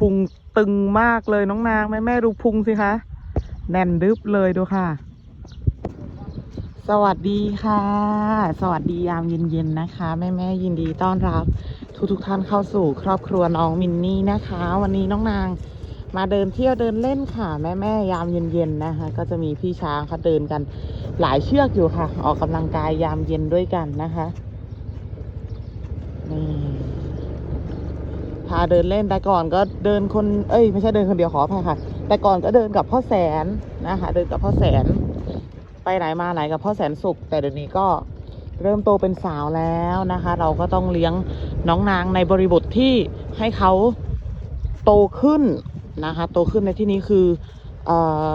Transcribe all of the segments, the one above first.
พุงตึงมากเลยน้องนางแม่แม่ดูพุงสิคะแน่นดึบเลยดูค่ะ สวัสดีค่ะ สวัสดียามเย็นๆนะคะ แม่แม่ยินดีต้อนรับ ทุกทุกท่านเข้าสู่ครอบครัวน้องมินนี่นะคะ วันนี้น้องนางมาเดินเที่ยวเดินเล่นค่ะ แม่แม่ยามเย็นๆนะคะ ก็จะมีพี่ช้างเขาเดินกันหลายเชือกอยู่ค่ะ ออกกำลังกายยามเย็นด้วยกันนะคะนี่ พาเดินเล่นแต่ก่อนก็เดินคนเอ้ยไม่ใช่เดินคนเดียวขออภัยค่ะ แต่ก่อนก็เดินกับพ่อแสนนะคะเดินกับพ่อแสน ไปไหนมาไหนกับพ่อแสนสุข แต่เดี๋ยวนี้ก็เริ่มโตเป็นสาวแล้วนะคะ เราก็ต้องเลี้ยงน้องนางในบริบทที่ให้เขาโตขึ้นนะคะ โตขึ้นในที่นี้คือเออ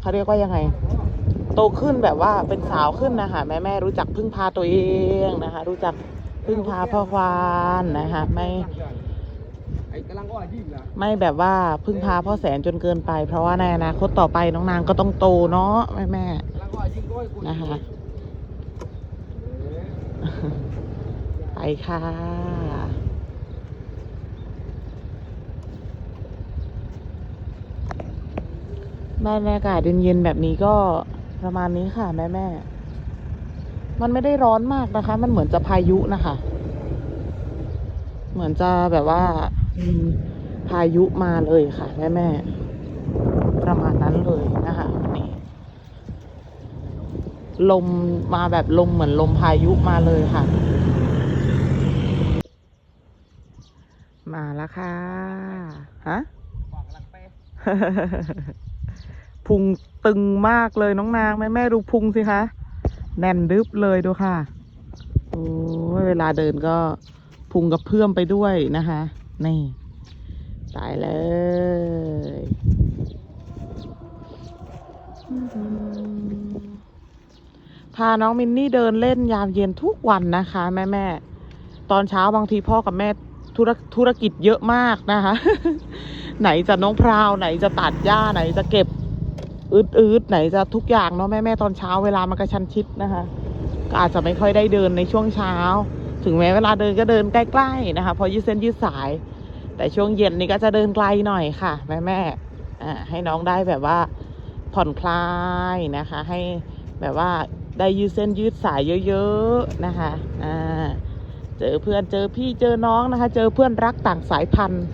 เขาเรียกว่ายังไง โตขึ้นแบบว่าเป็นสาวขึ้นนะคะแม่แม่รู้จักพึ่งพาตัวเองนะคะ รู้จักพึ่งพาพ่อควานนะคะไม่ ไอ้กำลังก็อายิ่งละไม่แบบว่าพึ่งพาพ่อแสนจนเกินไป เพราะว่าในอนาคตต่อไปน้องนางก็ต้องโตเนาะแม่แม่กำลังก็อายิ่งด้วยคุณนะคะไปค่ะบรรยากาศเย็นๆแบบนี้ก็ประมาณนี้ค่ะ แม่แม่ๆมันไม่ได้ร้อนมากนะคะ มันเหมือนจะพายุนะคะ เหมือนจะแบบว่าอื มพายุมาเลยค่ะแม่แม่ประมาณนั้นเลยนะคะนี่ลมมาแบบลมเหมือนลมพายุมาเลยค่ะ มาแล้วค่ะฮะพุงตึงมากเลยน้องนางแม่แม่ดูพุงสิคะแน่นดึบเลยดูค่ะ โอ้เวลาเดินก็พุงกับเพื่อมไปด้วยนะคะ นี่ตายเลยพาน้องมินนี่เดินเล่นยามเย็นทุกวันนะคะ แม่แม่ตอนเช้าบางทีพ่อกับแม่ธุรธุรกิจเยอะมากนะคะ ไหนจะน้องพราวไหนจะตัดหญ้าไหนจะเก็บอืดๆไหนจะทุกอย่างเนาะแม่แม่ตอนเช้าเวลามันกระชันชิดนะคะ ก็อาจจะไม่ค่อยได้เดินในช่วงเช้า ถึงแม้เวลาเดินก็เดินใกล้ๆนะคะ พอยืดเส้นยืดสาย แต่ช่วงเย็นนี่ก็จะเดินไกลหน่อยค่ะ แม่แม่ให้น้องได้แบบว่าผ่อนคลายนะคะ ให้แบบว่าได้ยืดเส้นยืดสายเยอะๆนะคะเจอเพื่อนเจอพี่เจอน้องนะคะ เจอเพื่อนรักต่างสายพันธุ์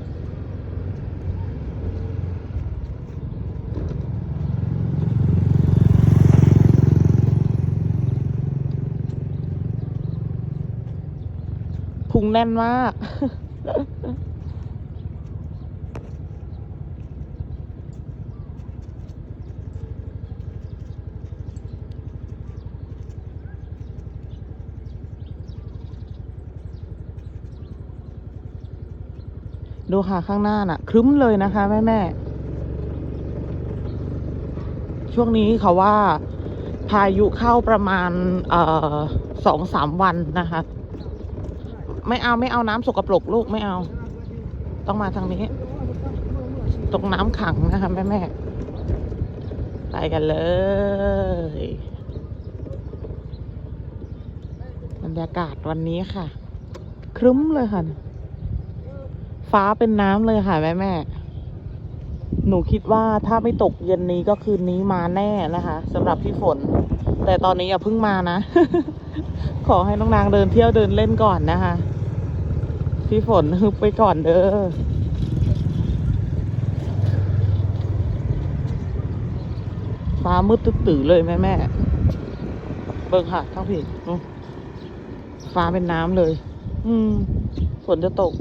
พุงแน่นมาก ดูค่ะข้างหน้าน่ะ ครึ้มเลยนะคะ แม่แม่ช่วงนี้เขาว่าพายุเข้าประมาณเอ่อสองสามวันนะคะ ไม่เอาไม่เอาน้ำสกปรกลูกไม่เอา ต้องมาทางนี้ตรงน้ำขังนะคะแม่แม่ไปกันเลย บรรยากาศวันนี้ค่ะ ครึ้มเลยค่ะ ฟ้าเป็นน้ำเลยค่ะแม่แม่หนูคิดว่าถ้าไม่ตกเย็นนี้ก็คืนนี้มาแน่นะคะสำหรับพี่ฝน แต่ตอนนี้อย่าเพิ่งมานะ ขอให้น้องนางเดินเที่ยวเดินเล่นก่อนนะคะ พี่ฝนฮึบไปก่อนเด้อฟ้ามืดตื้อเลยแม่แม่เบิ่งค่ะทั้งผิดฟ้าเป็นน้ำเลย อืมฝนจะตก